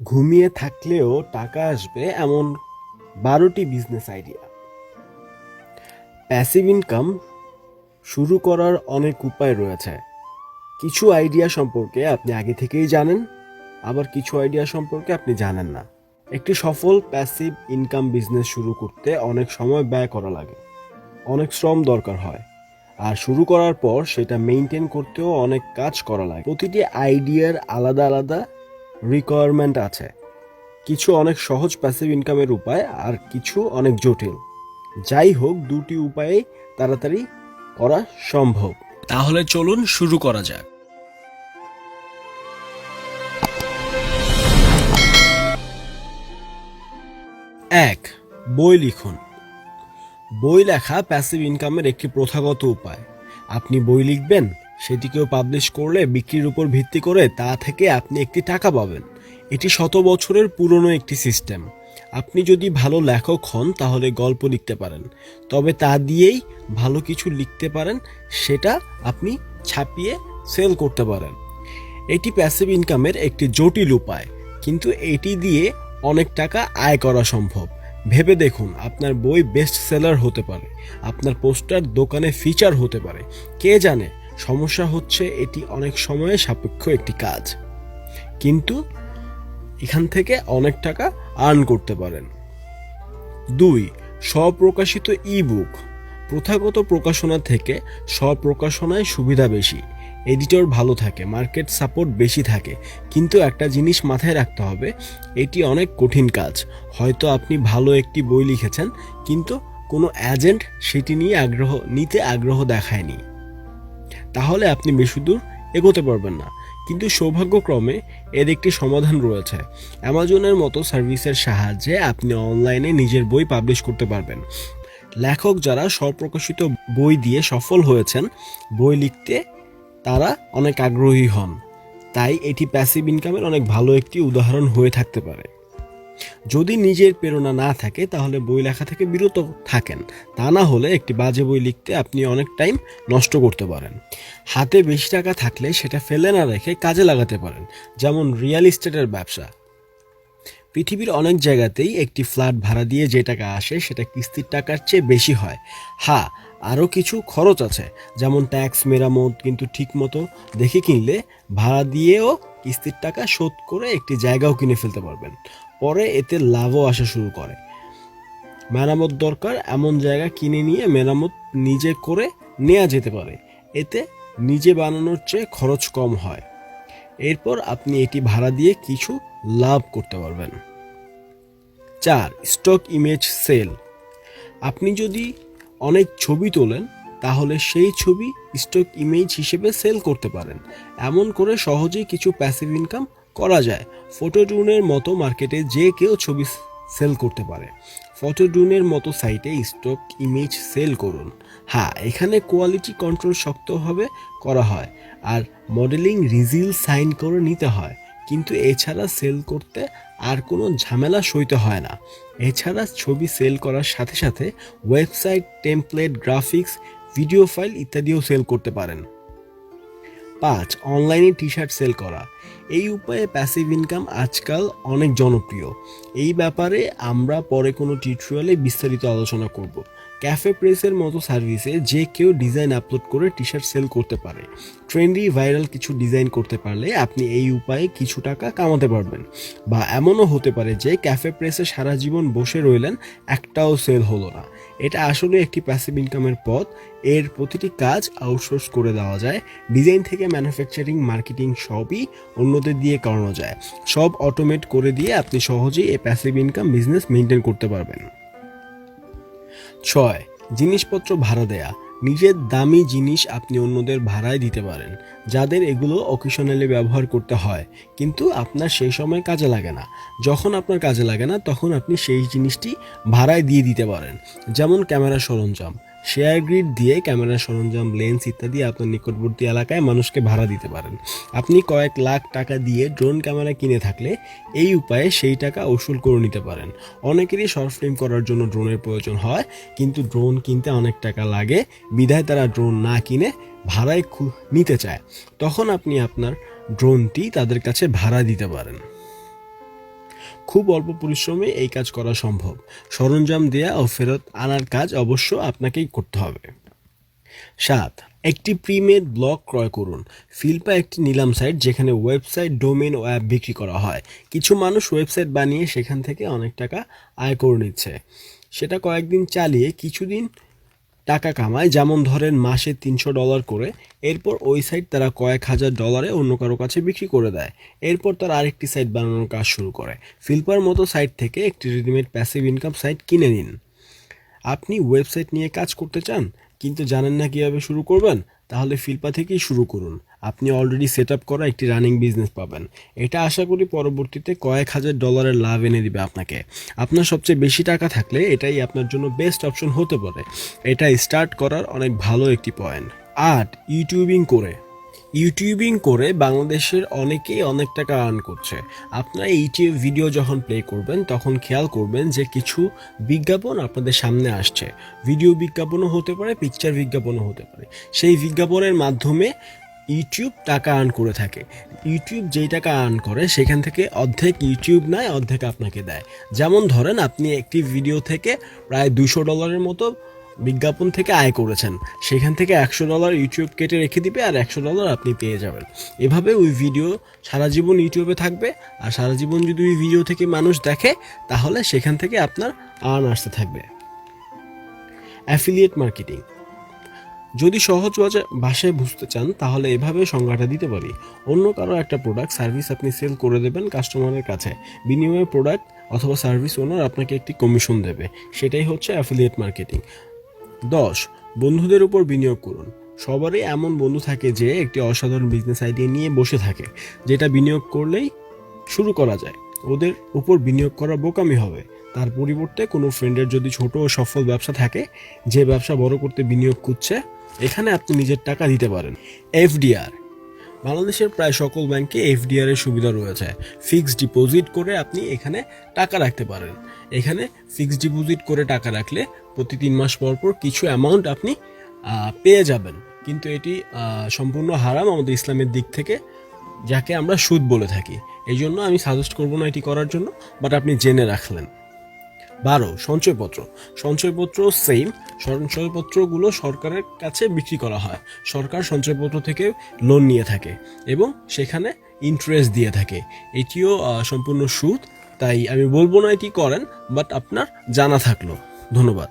ঘুমিয়ে থাকলেও টাকা আসবে এমন বারোটি বিজনেস আইডিয়া প্যাসিভ ইনকাম শুরু করার অনেক উপায় রয়েছে। কিছু আইডিয়া সম্পর্কে আপনি আগে থেকেই জানেন, আবার কিছু আইডিয়া সম্পর্কে আপনি জানেন না। একটি সফল প্যাসিভ ইনকাম বিজনেস শুরু করতে অনেক সময় ব্যয় করা লাগে, অনেক শ্রম দরকার হয়। আর শুরু করার পর সেটা মেনটেন করতেও অনেক কাজ করা লাগে। প্রতিটি আইডিয়ার আলাদা আলাদা রিকোয়ারমেন্ট আছে। কিছু অনেক সহজ প্যাসিভ ইনকামের উপায় আর কিছু অনেক জটিল। যাই হোক দুটি উপায়ে তাড়াতাড়ি করা সম্ভব। তাহলে চলুন শুরু করা যাক। এক বই লিখুন। বই লেখা প্যাসিভ ইনকামের একটি প্রথাগত উপায়। আপনি বই লিখবেন সেটিকেও পাবলিশ করলে, বিক্রির উপর ভিত্তি করে তা থেকে আপনি একটি টাকা পাবেন। এটি শত বছরের পুরনো একটি সিস্টেম আপনি যদি ভালো লেখক হন, তাহলে গল্প লিখতে পারেন। তবে তা দিয়েই ভালো কিছু লিখতে পারেন, সেটা আপনি ছাপিয়ে সেল করতে পারেন। এটি প্যাসিভ ইনকামের একটি জটিল উপায়, কিন্তু এটি দিয়ে অনেক টাকা আয় করা সম্ভব। ভেবে দেখুন, আপনার বই বেস্ট সেলার হতে পারে। আপনার পোস্টার, দোকানে ফিচার হতে পারে। কে জানে সমস্যা হচ্ছে এটি অনেক সময়ে সাপেক্ষ একটি কাজ। কিন্তু এখান থেকে অনেক টাকা আর্ন করতে পারেন। দুই, স্বপ্রকাশিত ই বুক প্রথাগত প্রকাশনা থেকে স্বপ্রকাশনায় সুবিধা বেশি। এডিটর ভালো থাকে মার্কেট সাপোর্ট বেশি থাকে, কিন্তু একটা জিনিস মাথায় রাখতে হবে, এটি অনেক কঠিন কাজ। হয়তো আপনি ভালো একটি বই লিখেছেন, কিন্তু কোনো এজেন্ট সেটি নিয়ে আগ্রহ, নিতে আগ্রহ দেখায়নি। তাহলে আপনি বেশি দূর এগোতে পারবেন না। কিন্তু সৌভাগ্যক্রমে এর একটি সমাধান রয়েছে। অ্যামাজনের মতো সার্ভিসের সাহায্যে আপনি অনলাইনে নিজের বই পাবলিশ করতে পারবেন। লেখক যারা স্বপ্রকাশিত বই দিয়ে সফল হয়েছেন, বই লিখতে তারা অনেক আগ্রহী হন। তাই এটি প্যাসিভ ইনকামের অনেক ভালো একটি উদাহরণ হয়ে থাকতে পারে। যদি নিজের প্রেরণা না থাকে, তাহলে বই লেখা থেকে বিরত থাকেন। তা না হলে একটি বাজে বই লিখতে আপনি অনেক টাইম নষ্ট করতে পারেন। হাতে বেশি টাকা থাকলে সেটা ফেলে না রেখে কাজে লাগাতে পারেন, যেমন রিয়েল এস্টেটের ব্যবসা। পৃথিবীর অনেক জায়গাতেই একটি ফ্ল্যাট ভাড়া দিয়ে যে টাকা আসে, সেটা কিস্তির টাকার চেয়ে বেশি হয়। হ্যাঁ আরও কিছু খরচ আছে, যেমন ট্যাক্স মেরামত, কিন্তু ঠিকমতো দেখে কিনলে ভাড়া দিয়েও কিস্তির টাকা শোধ করে একটি জায়গাও কিনে ফেলতে পারবেন। পরে এতে লাভও আসা শুরু করে। মেরামত দরকার, এমন জায়গা কিনে নিয়ে মেরামত নিজে করে নেওয়া যেতে পারে। এতে নিজে বানানোর চেয়ে খরচ কম হয়। এরপর আপনি এটি ভাড়া দিয়ে কিছু লাভ করতে পারবেন। চার স্টক ইমেজ সেল আপনি যদি অনেক ছবি তোলেন, তাহলে সেই ছবি স্টক ইমেজ হিসেবে সেল করতে পারেন। এমন করে সহজেই কিছু প্যাসিভ ইনকাম করা যায়। ফটো ফটোটুনের মতো মার্কেটে যে কেউ ছবি সেল করতে পারে। ফটো ফটোডুনের মতো সাইটে স্টক ইমেজ সেল করুন। হ্যাঁ এখানে কোয়ালিটি কন্ট্রোল শক্তভাবে করা হয়, আর মডেলিং রিজিল সাইন করে নিতে হয়। কিন্তু এছাড়া সেল করতে আর কোনো ঝামেলা সইতে হয় না। এছাড়া ছবি সেল করার সাথে সাথে website, template, graphics, video file ইত্যাদিও সেল করতে পারেন। পাঁচ, অনলাইনে টি শার্ট সেল করা। এই উপায়ে প্যাসিভ ইনকাম আজকাল অনেক জনপ্রিয়। এই ব্যাপারে আমরা পরে কোনো টিউটোরিয়ালে বিস্তারিত আলোচনা করব। ক্যাফে প্রেসের মতো সার্ভিসে যে কেউ ডিজাইন আপলোড করে টি শার্ট সেল করতে পারে। ট্রেন্ডি ভাইরাল কিছু ডিজাইন করতে পারলে আপনি এই উপায়ে কিছু টাকা কামাতে পারবেন। বা এমনও হতে পারে যে ক্যাফে প্রেসে সারা জীবন বসে রইলেন, একটাও সেল হলো না। এটা আসলে একটি প্যাসিভ ইনকামের পথ। এর প্রতিটি কাজ আউটসোর্স করে দেওয়া যায়। ডিজাইন থেকে ম্যানুফ্যাকচারিং মার্কেটিং সবই অন্যদের দিয়ে করানো যায়। সব অটোমেট করে দিয়ে আপনি সহজেই এই প্যাসিভ ইনকাম বিজনেস মেনটেন করতে পারবেন। ছয়, জিনিসপত্র ভাড়া দেয়া। নিজের দামি জিনিস আপনি অন্যদের ভাড়ায় দিতে পারেন, যাদের এগুলো অকেশনালি ব্যবহার করতে হয়। কিন্তু আপনার সেই সময় কাজে লাগে না। যখন আপনার কাজে লাগে না, তখন আপনি সেই জিনিসটি ভাড়ায় দিয়ে দিতে পারেন। যেমন ক্যামেরা সরঞ্জাম। শেয়ার গ্রিড দিয়ে ক্যামেরা সরঞ্জাম লেন্স ইত্যাদি আপনার নিকটবর্তী এলাকায় মানুষকে ভাড়া দিতে পারেন। আপনি কয়েক লাখ টাকা দিয়ে ড্রোন ক্যামেরা কিনে থাকলে এই উপায়ে সেই টাকা ওসুল করে নিতে পারেন। অনেকেরই শর্ট ফিল্ম করার জন্য ড্রোনের প্রয়োজন হয়, কিন্তু ড্রোন কিনতে অনেক টাকা লাগে। বিধায় তারা ড্রোন না কিনে ভাড়ায় নিতে চায়। তখন আপনি আপনার ড্রোনটি তাদের কাছে ভাড়া দিতে পারেন। খুব অল্প পরিশ্রমে এই কাজ করা সম্ভব। সরঞ্জাম দেয়া ও ফেরত আনার কাজ অবশ্য আপনাকেই করতে হবে। সাত, একটি প্রিমেড ব্লগ ক্রয় করুন। ফিল্পা একটি নিলাম সাইট যেখানে ওয়েবসাইট, ডোমেন ও অ্যাপ বিক্রি করা হয়। কিছু মানুষ ওয়েবসাইট বানিয়ে সেখান থেকে অনেক টাকা আয় করে নিচ্ছে। সেটা কয়েকদিন চালিয়ে কিছুদিন টাকা কামায়। যেমন ধরেন মাসে তিনশো ডলার করে, এরপর ওই সাইট তারা কয়েক হাজার ডলারে অন্য কারও কাছে বিক্রি করে দেয়। এরপর তারা আরেকটি সাইট বানানোর কাজ শুরু করে। ফিল্পার মতো সাইট থেকে একটি রেডিমেড প্যাসিভ ইনকাম সাইট কিনে নিন। আপনি ওয়েবসাইট নিয়ে কাজ করতে চান, কিন্তু জানেন না কীভাবে শুরু করবেন? তাহলে ফিল্পা থেকেই শুরু করুন। আপনি অলরেডি সেট আপ করা একটি রানিং বিজনেস পাবেন। এটা আশা করি পরবর্তীতে কয়েক হাজার ডলারের লাভ এনে দিবে আপনাকে। আপনার সবচেয়ে বেশি টাকা থাকলে এটাই আপনার জন্য বেস্ট অপশন হতে পারে। এটা স্টার্ট করার অনেক ভালো একটি পয়েন্ট আট ইউটিউবিং করে। ইউটিউবিং করে বাংলাদেশের অনেকেই অনেক টাকা আর্ন করছে। আপনারা ইউটিউব ভিডিও যখন প্লে করবেন, তখন খেয়াল করবেন যে কিছু বিজ্ঞাপন আপনাদের সামনে আসছে। ভিডিও বিজ্ঞাপনও হতে পারে পিকচার বিজ্ঞাপনও হতে পারে। সেই বিজ্ঞাপনের মাধ্যমে ইউটিউব টাকা আর্ন করে থাকে। ইউটিউব যেই টাকা আর্ন করে, সেখান থেকে অর্ধেক ইউটিউব নেয়, অর্ধেক আপনাকে দেয়। যেমন ধরেন, আপনি একটি ভিডিও থেকে প্রায় দুশো ডলারের মতো বিজ্ঞাপন থেকে আয় করেছেন। সেখান থেকে একশো ডলার ইউটিউব কেটে রেখে দিবে আর একশো ডলার আপনি পেয়ে যাবেন। এভাবে ওই ভিডিও সারা জীবন ইউটিউবে থাকবে। আর সারা জীবন যদি ওই ভিডিও থেকে মানুষ দেখে, তাহলে সেখান থেকে আপনার আর্ন আসতে থাকবে। অ্যাফিলিয়েট মার্কেটিং যদি সহজ ভাষায় বুঝতে চান, তাহলে এভাবে সংজ্ঞাটা দিতে পারি। অন্য কারও একটা প্রোডাক্ট সার্ভিস আপনি সেল করে দেবেন কাস্টমারের কাছে। বিনিময়ে প্রোডাক্ট অথবা সার্ভিস ওনার আপনাকে একটি কমিশন দেবে। সেটাই হচ্ছে অ্যাফিলিয়েট মার্কেটিং দশ, বন্ধুদের উপর বিনিয়োগ করুন। সবারই এমন বন্ধু থাকে যে একটি অসাধারণ বিজনেস আইডিয়া নিয়ে বসে থাকে, যেটা বিনিয়োগ করলেই শুরু করা যায়। ওদের উপর বিনিয়োগ করা বোকামি হবে। তার পরিবর্তে কোনো ফ্রেন্ডের যদি ছোট ও সফল ব্যবসা থাকে, যে ব্যবসা বড় করতে বিনিয়োগ করছে এখানে আপনি নিজের টাকা দিতে পারেন। এফডিআর। বাংলাদেশের প্রায় সকল ব্যাংকে এফডিআর এর সুবিধা রয়েছে। ফিক্সড ডিপোজিট করে আপনি এখানে টাকা রাখতে পারেন। এখানে ফিক্সড ডিপোজিট করে টাকা রাখলে প্রতি তিন মাস পর পর কিছু অ্যামাউন্ট আপনি পেয়ে যাবেন। কিন্তু এটি সম্পূর্ণ হারাম আমাদের ইসলামের দিক থেকে, যাকে আমরা সুদ বলে থাকি। এই জন্য আমি সাজেস্ট করব না এটি করার জন্য বাট আপনি জেনে রাখলেন। বারো, সঞ্চয়পত্র। সঞ্চয়পত্র সেম সঞ্চয়পত্রগুলো সরকারের কাছে বিক্রি করা হয়। সরকার সঞ্চয়পত্র থেকে লোন নিয়ে থাকে এবং সেখানে ইন্টারেস্ট দিয়ে থাকে। এটিও সম্পূর্ণ সুদ, তাই আমি বলব না এটি করেন বাট আপনার জানা থাকল। ধন্যবাদ।